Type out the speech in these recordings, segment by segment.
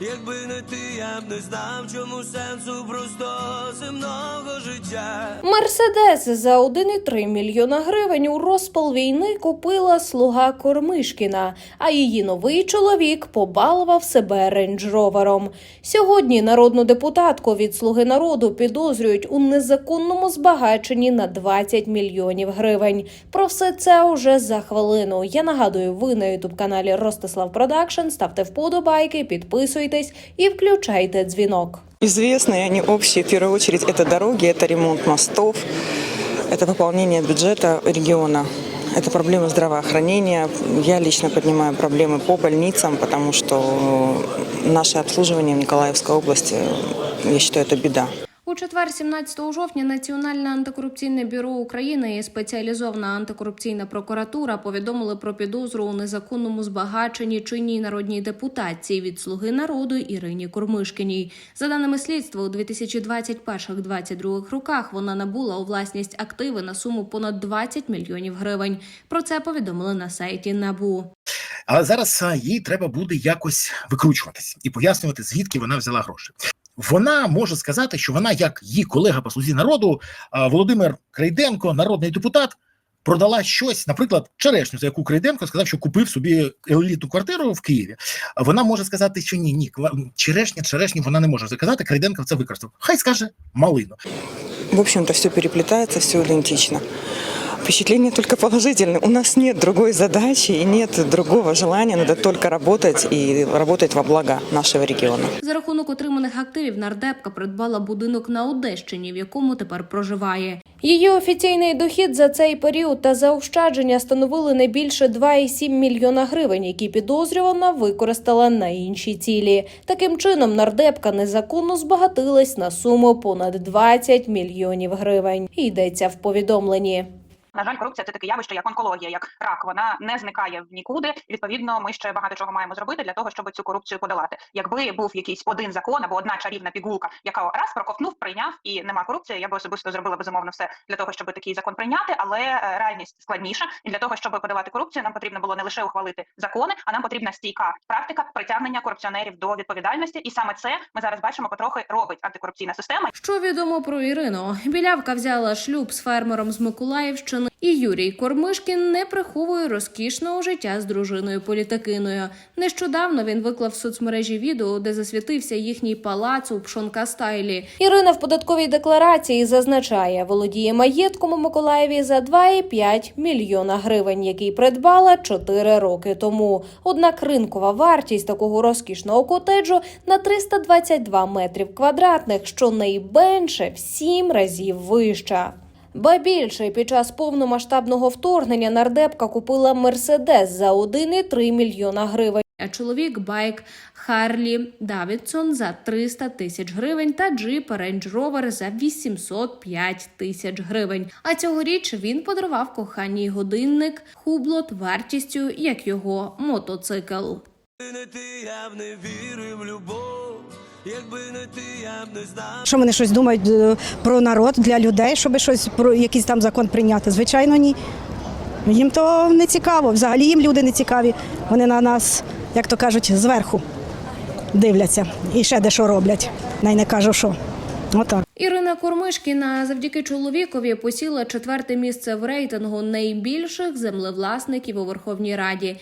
Якби не ти, я б не знав, чому сенсу просто земного життя. Мерседес за 1,3 мільйона гривень у розпал війни купила слуга Кормишкіна, а її новий чоловік побалував себе рейндж-ровером. Сьогодні народну депутатку від слуги народу підозрюють у незаконному збагаченні на 20 мільйонів гривень. Про все це уже за хвилину. Я нагадую, ви на ютуб каналі Ростислав Продакшн. Ставте вподобайки, підписуйтесь і включайте дзвінок. Известные они общие, в первую очередь, это дороги, это ремонт мостов, это выполнение бюджета региона. Это проблемы здравоохранения. Я лично поднимаю проблемы по больницам, потому что наше обслуживание в Николаевской области, я считаю, это беда. У четвер, 17 жовтня, Національне антикорупційне бюро України і спеціалізована антикорупційна прокуратура повідомили про підозру у незаконному збагаченні чинній народній депутатці від слуги народу Ірині Курмишкіній. За даними слідства, у 2021-2022 роках вона набула у власність активи на суму понад 20 мільйонів гривень. Про це повідомили на сайті НАБУ. Але зараз їй треба буде якось викручуватись і пояснювати, звідки вона взяла гроші. Вона може сказати, що вона, як її колега по слузі народу, Володимир Крейденко, народний депутат, продала щось, наприклад, черешню, за яку Крейденко сказав, що купив собі елітну квартиру в Києві. Вона може сказати, що ні, ні, черешня, черешню вона не може заказати. Крейденко це використав. Хай скаже малину. В общем-то, все переплетается, все идентично. Впечатление только положительное. У нас нет другой задачи и нет другого желания. Надо только работать и работать во благо нашего региона. За рахунок отриманих активів нардепка придбала будинок на Одещині, в якому тепер проживає. Її офіційний дохід за цей період та заощадження становили не більше 2,7 мільйона гривень, які підозрювана використала на інші цілі. Таким чином, нардепка незаконно збагатилась на суму понад 20 мільйонів гривень. Йдеться в повідомленні. На жаль, корупція це таке явище, як онкологія, як рак. Вона не зникає в нікуди. І, Відповідно, ми ще багато чого маємо зробити для того, щоб цю корупцію подолати. Якби був якийсь один закон або одна чарівна пігулка, яка раз проковтнув, прийняв і нема корупції, я би особисто зробила безумовно все для того, щоб такий закон прийняти. Але е, реальність складніша. І для того, щоб подолати корупцію, нам потрібно було не лише ухвалити закони, а нам потрібна стійка практика притягнення корупціонерів до відповідальності. І саме це ми зараз бачимо потрохи робить антикорупційна система. Що відомо про Ірину? Білявка взяла шлюб з фермером з Миколаївщини, і Юрій Кормишкін не приховує розкішного життя з дружиною політикиною. Нещодавно він виклав в соцмережі відео, де засвітився їхній палац у Пшонкастайлі. Ірина в податковій декларації зазначає, володіє маєтком у Миколаєві за 2,5 мільйона гривень, який придбала 4 роки тому. Однак ринкова вартість такого розкішного котеджу на 322 метрів квадратних, що найменше в 7 разів вища. Ба більше під час повномасштабного вторгнення нардепка купила мерседес за 1,3 мільйона гривень. А чоловік байк Харлі Давідсон за 300 тисяч гривень та джип Range Rover за 805 тисяч гривень. А цьогоріч він подарував коханій годинник Хублот вартістю як його мотоцикл. Не ти, я не вірив в любов. Якби не ти, я б не знав. Що вони щось думають е, про народ для людей, щоб щось про якийсь там закон прийняти? Звичайно, ні. Їм то не цікаво. Взагалі їм люди не цікаві. Вони на нас, як то кажуть, зверху дивляться і ще дещо роблять. Най не кажу, що. Отак. Ірина Кормишкіна завдяки чоловікові посіла четверте місце в рейтингу найбільших землевласників у Верховній Раді.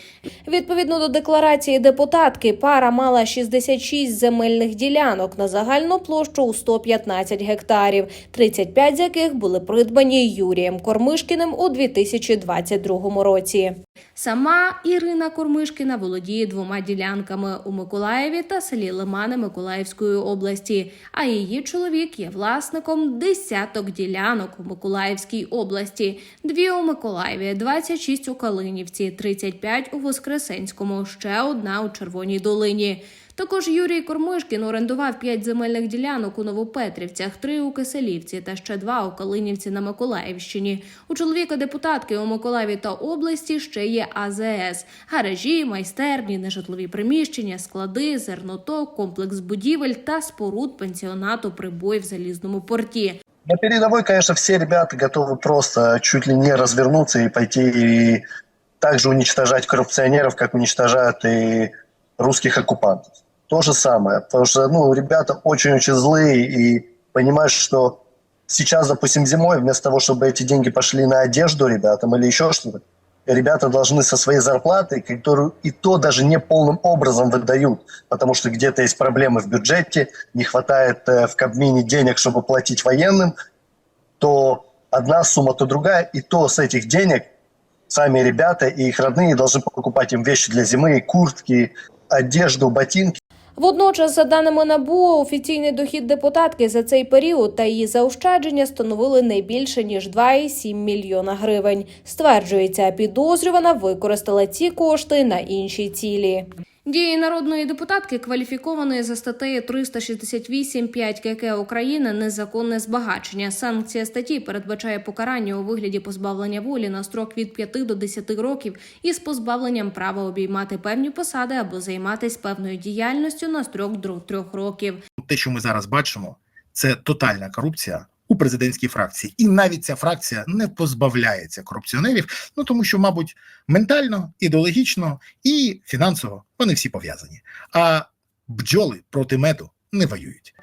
Відповідно до декларації депутатки, пара мала 66 земельних ділянок на загальну площу у 115 гектарів, 35 з яких були придбані Юрієм Кормишкіним у 2022 році. Сама Ірина Кормишкіна володіє двома ділянками у Миколаєві та селі Лимани Миколаївської області. А її чоловік є власником десяток ділянок у Миколаївській області: дві у Миколаєві, 26 у Калинівці, 35 у Воскресенському, ще одна у Червоній Долині. Також Юрій Кормишкін орендував п'ять земельних ділянок у Новопетрівцях, три у Киселівці та ще два у Калинівці на Миколаївщині. У чоловіка депутатки у Миколаєві та області ще є АЗС, гаражі, майстерні, нежитлові приміщення, склади, зерноток, комплекс будівель та споруд пенсіонату прибой в залізному порті. На передовой, конечно, все ребята готовы просто чуть ли не развернуться и пойти и также уничтожать коррупционеров, как уничтожают и русских оккупантов. То же самое. Потому что, ну, ребята очень-очень злые и понимают, что сейчас, допустим, зимой, вместо того, чтобы эти деньги пошли на одежду ребятам или еще что-то, ребята должны со своей зарплаты, которую и то даже не полным образом выдают, потому что где-то есть проблемы в бюджете, не хватает э, в Кабмине денег, чтобы платить военным, то одна сумма, то другая, и то с этих денег сами ребята и их родные должны покупать им вещи для зимы, куртки, одежду, ботинки. Водночас, за даними НАБУ, офіційний дохід депутатки за цей період та її заощадження становили не більше ніж 2,7 мільйона гривень. Стверджується, підозрювана використала ці кошти на інші цілі. Дії народної депутатки кваліфікованої за статтею 368 5 КК України незаконне збагачення. Санкція статті передбачає покарання у вигляді позбавлення волі на строк від 5 до 10 років із позбавленням права обіймати певні посади або займатися певною діяльністю на строк до 3 років. Те, що ми зараз бачимо, це тотальна корупція у президентській фракції, і навіть ця фракція не позбавляється корупціонерів, ну тому що, мабуть, ментально, ідеологічно і фінансово вони всі пов'язані. А бджоли проти меду не воюють.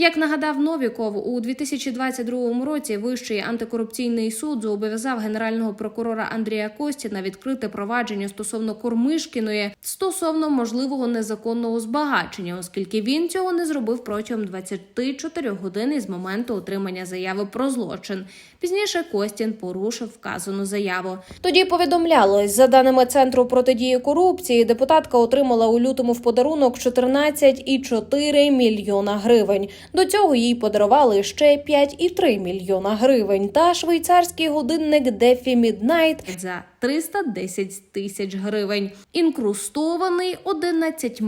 Як нагадав Новіков, у 2022 році Вищий антикорупційний суд зобов'язав генерального прокурора Андрія Костіна відкрити провадження стосовно Кормишкіної стосовно можливого незаконного збагачення, оскільки він цього не зробив протягом 24 годин із моменту отримання заяви про злочин. Пізніше Костін порушив вказану заяву. Тоді повідомлялось, за даними центру протидії корупції, депутатка отримала у лютому в подарунок 14,4 мільйона гривень. До цього їй подарували ще 5,3 мільйона гривень та швейцарський годинник Дефі Міднайт за 310 тисяч гривень, інкрустований 11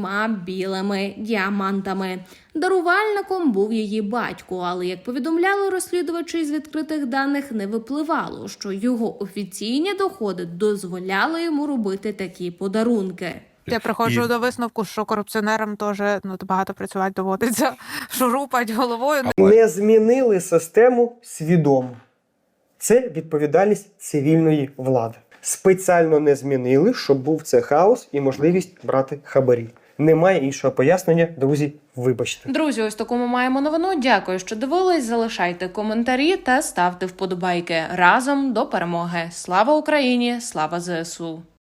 білими діамантами. Дарувальником був її батько, але як повідомляли розслідувачі з відкритих даних, не випливало, що його офіційні доходи дозволяли йому робити такі подарунки. Я приходжу І- до висновку, що корупціонерам теж ну багато працювати доводиться, шурупать головою. не змінили систему свідомо. Це відповідальність цивільної влади. Спеціально не змінили, щоб був це хаос і можливість брати хабарі. Немає іншого пояснення, друзі. Вибачте. Друзі, ось таку ми маємо новину. Дякую, що дивились. Залишайте коментарі та ставте вподобайки разом до перемоги. Слава Україні! Слава ЗСУ!